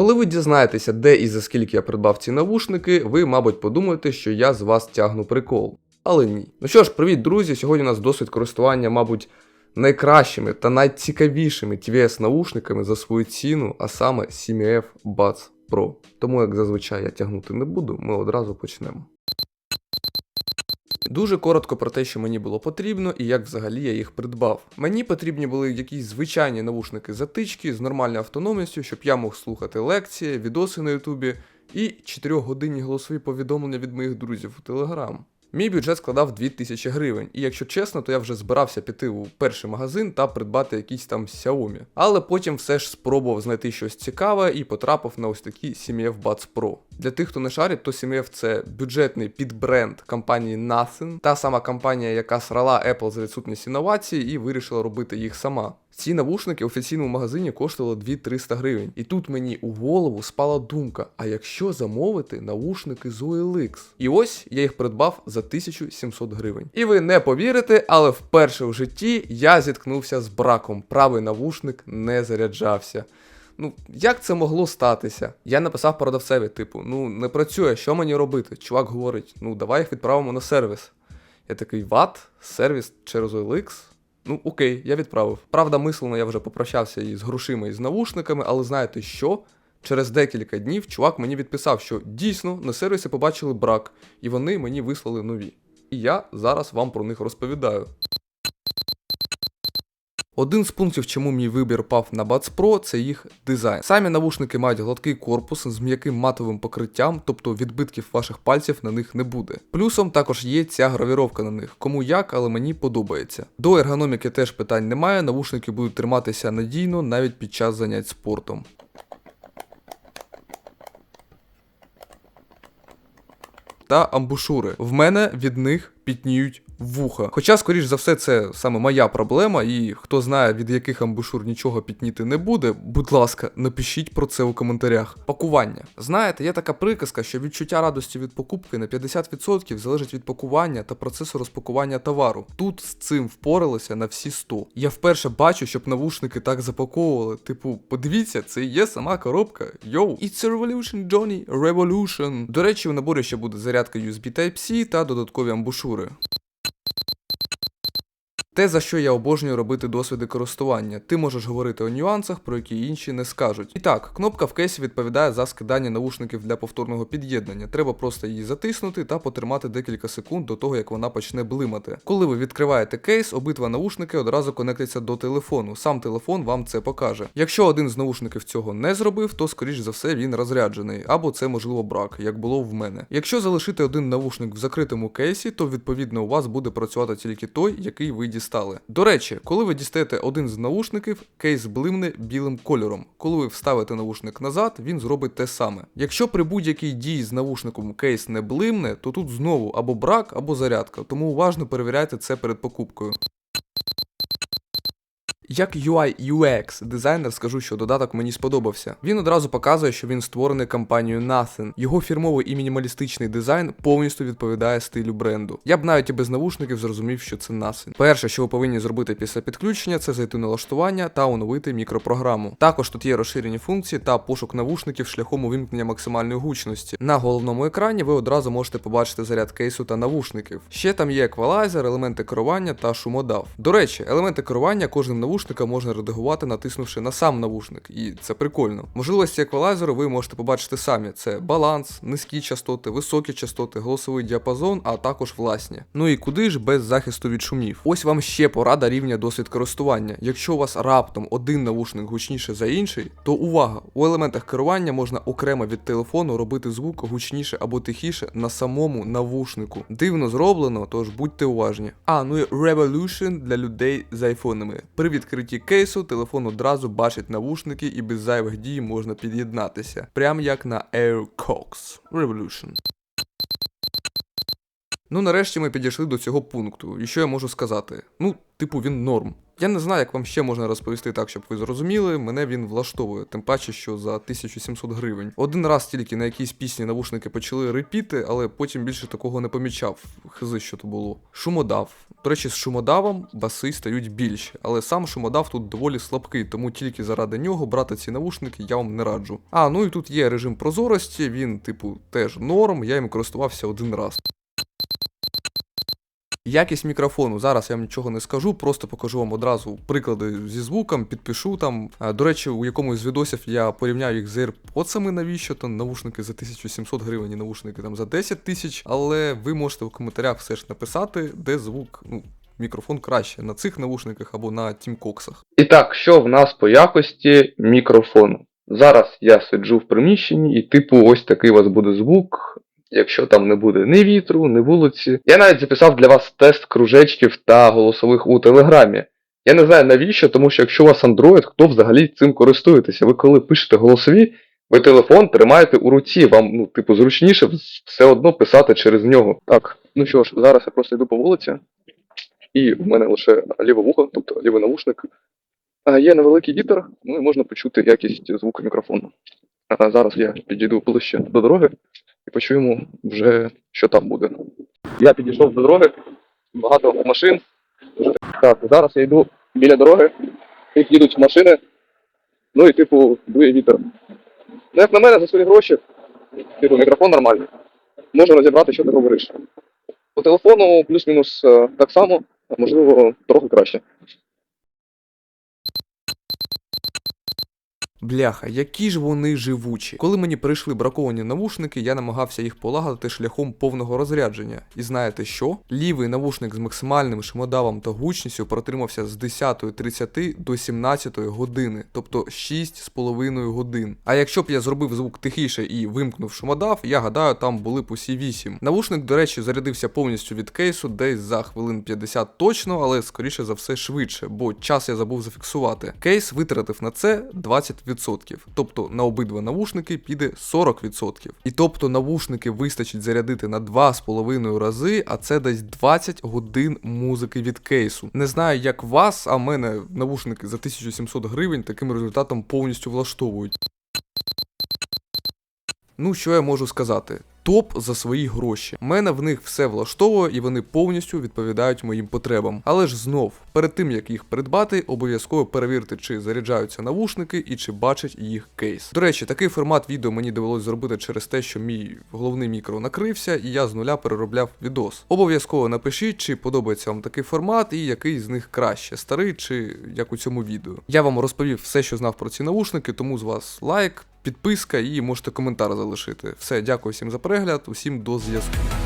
Коли ви дізнаєтеся, де і за скільки я придбав ці навушники, ви, мабуть, подумаєте, що я з вас тягну прикол. Але ні. Ну що ж, привіт, друзі! Сьогодні у нас досвід користування, мабуть, найкращими та найцікавішими TVS наушниками за свою ціну, а саме CMF Buds Pro. Тому, як зазвичай, я тягнути не буду, ми одразу почнемо. Дуже коротко про те, що мені було потрібно і як взагалі я їх придбав. Мені потрібні були якісь звичайні навушники затички з нормальною автономністю, щоб я мог слухати лекції, відоси на Ютубі і 4-годинні голосові повідомлення від моїх друзів у Телеграм. Мій бюджет складав 2000 гривень, і якщо чесно, то я вже збирався піти у перший магазин та придбати якийсь там Xiaomi. Але потім все ж спробував знайти щось цікаве і потрапив на ось такі CMF Buds Pro. Для тих, хто не шарить, то CMF це бюджетний підбренд компанії Nothing, та сама компанія, яка срала Apple за відсутність інновацій і вирішила робити їх сама. Ці навушники офіційному магазині коштували 2300 гривень. І тут мені у голову спала думка: а якщо замовити навушники з OLX? І ось я їх придбав за 1700 гривень. І ви не повірите, але вперше в житті я зіткнувся з браком. Правий навушник не заряджався. Ну, як це могло статися? Я написав продавцеві, типу, ну не працює, що мені робити? Чувак говорить, ну давай їх відправимо на сервіс. Я такий, ват? Сервіс через OLX? Ну, окей, я відправив. Правда, мислено я вже попрощався із грошима і з навушниками, але знаєте що? Через декілька днів чувак мені відписав, що дійсно на сервісі побачили брак, і вони мені вислали нові. І я зараз вам про них розповідаю. Один з пунктів, чому мій вибір пав на Buds Pro, це їх дизайн. Самі навушники мають гладкий корпус з м'яким матовим покриттям, тобто відбитків ваших пальців на них не буде. Плюсом також є ця гравіровка на них. Кому як, але мені подобається. До ергономіки теж питань немає, навушники будуть триматися надійно навіть під час занять спортом. Та амбушури. В мене від них пітніють вуха. Хоча, скоріш за все, це саме моя проблема, і хто знає, від яких амбушур нічого пітніти не буде, будь ласка, напишіть про це у коментарях. Пакування. Знаєте, є така приказка, що відчуття радості від покупки на 50% залежить від пакування та процесу розпакування товару. Тут з цим впоралися на всі 100. Я вперше бачу, щоб навушники так запаковували. Типу, подивіться, це є сама коробка. Йоу, it's a revolution, Johnny, revolution. До речі, у наборі ще буде зарядка USB Type-C та додаткові амбушури. Те, за що я обожнюю робити досвіди користування, ти можеш говорити о нюансах, про які інші не скажуть. І так, кнопка в кейсі відповідає за скидання навушників для повторного під'єднання. Треба просто її затиснути та потримати декілька секунд до того, як вона почне блимати. Коли ви відкриваєте кейс, обидва навушники одразу конектяться до телефону. Сам телефон вам це покаже. Якщо один з навушників цього не зробив, то скоріш за все він розряджений, або це можливо брак, як було в мене. Якщо залишити один навушник в закритому кейсі, то відповідно у вас буде працювати тільки той, який ви дістали. До речі, коли ви дістаєте один з наушників, кейс блимне білим кольором. Коли ви вставите наушник назад, він зробить те саме. Якщо при будь-якій дії з наушником кейс не блимне, то тут знову або брак, або зарядка, тому уважно перевіряйте це перед покупкою. Як UI UX дизайнер скажу, що додаток мені сподобався. Він одразу показує, що він створений компанією Nothing. Його фірмовий і мінімалістичний дизайн повністю відповідає стилю бренду. Я б навіть і без навушників зрозумів, що це Nothing. Перше, що ви повинні зробити після підключення, це зайти на налаштування та оновити мікропрограму. Також тут є розширені функції та пошук навушників шляхом увімкнення максимальної гучності. На головному екрані ви одразу можете побачити заряд кейсу та навушників. Ще там є еквалайзер, елементи керування та шумодав. До речі, елементи керування кожним навушником можна редагувати, натиснувши на сам навушник, і це прикольно. Можливості еквалайзеру ви можете побачити самі: це баланс, низькі частоти, високі частоти, голосовий діапазон, а також власні. Ну і куди ж без захисту від шумів? Ось вам ще порада рівня досвід користування. Якщо у вас раптом один навушник гучніше за інший, то увага! У елементах керування можна окремо від телефону робити звук гучніше або тихіше на самому навушнику. Дивно зроблено, тож будьте уважні. А, ну і Revolution для людей з айфонами. При відкритті кейсу телефон одразу бачить навушники і без зайвих дій можна під'єднатися. Прям як на Air Cox Revolution. Ну, нарешті ми підійшли до цього пункту. І що я можу сказати? Ну, типу, він норм. Я не знаю, як вам ще можна розповісти так, щоб ви зрозуміли. Мене він влаштовує, тим паче, що за 1700 гривень. Один раз тільки на якійсь пісні навушники почали репіти, але потім більше такого не помічав. Хизи, що то було. Шумодав. До речі, з шумодавом баси стають більші, але сам шумодав тут доволі слабкий, тому тільки заради нього брати ці навушники я вам не раджу. А, ну і тут є режим прозорості, він, типу, теж норм, я їм користувався один раз. Якість мікрофону. Зараз я вам нічого не скажу, просто покажу вам одразу приклади зі звуком, підпишу там. До речі, у якомусь з відосів я порівняю їх з AirPods, навіщо там навушники за 1700 гривень і навушники там за 10 тисяч. Але ви можете в коментарях все ж написати, де звук, ну, мікрофон краще на цих навушниках або на Тімкоксах. І так, що в нас по якості мікрофону? Зараз я сиджу в приміщенні, і типу, ось такий у вас буде звук. Якщо там не буде ні вітру, ні вулиці. Я навіть записав для вас тест кружечків та голосових у Телеграмі. Я не знаю навіщо, тому що якщо у вас Android, хто взагалі цим користуєтеся? Ви коли пишете голосові, ви телефон тримаєте у руці, вам, ну, типу, зручніше все одно писати через нього. Так, ну що ж, зараз я просто йду по вулиці, і в мене лише ліве вухо, тобто лівий навушник. Є невеликий вітер, ну і можна почути якість звуку мікрофону. А зараз я підійду ближче до дороги і почуємо вже, що там буде. Я підійшов до дороги, багато машин. Так, зараз я йду біля дороги, тут їдуть машини, ну і типу дує вітер. Ну, як на мене, за свої гроші, типу мікрофон нормальний. Можна розібрати, що ти говориш. По телефону плюс-мінус е, так само, а можливо, трохи краще. Бляха, які ж вони живучі. Коли мені прийшли браковані навушники, я намагався їх полагодити шляхом повного розрядження. І знаєте що? Лівий навушник з максимальним шумодавом та гучністю протримався з 10.30 до 17 години, тобто 6,5 годин. А якщо б я зробив звук тихіше і вимкнув шумодав, я гадаю, там були б усі 8. Навушник, до речі, зарядився повністю від кейсу десь за хвилин 50 точно, але скоріше за все швидше, бо час я забув зафіксувати. Кейс витратив на це 20%. Тобто на обидва навушники піде 40%. І тобто навушники вистачить зарядити на 2,5 рази, а це десь 20 годин музики від кейсу. Не знаю, як вас, а мене навушники за 1700 гривень таким результатом повністю влаштовують. Ну, що я можу сказати? Топ за свої гроші. Мене в них все влаштовує і вони повністю відповідають моїм потребам. Але ж знов, перед тим як їх придбати, обов'язково перевірте, чи заряджаються навушники і чи бачить їх кейс. До речі, такий формат відео мені довелось зробити через те, що мій головний мікро накрився, і я з нуля переробляв відос. Обов'язково напишіть, чи подобається вам такий формат і який з них краще, старий чи як у цьому відео. Я вам розповів все, що знав про ці навушники, тому з вас лайк. Підписка і можете коментар залишити. Все, дякую всім за перегляд, усім до зв'язку.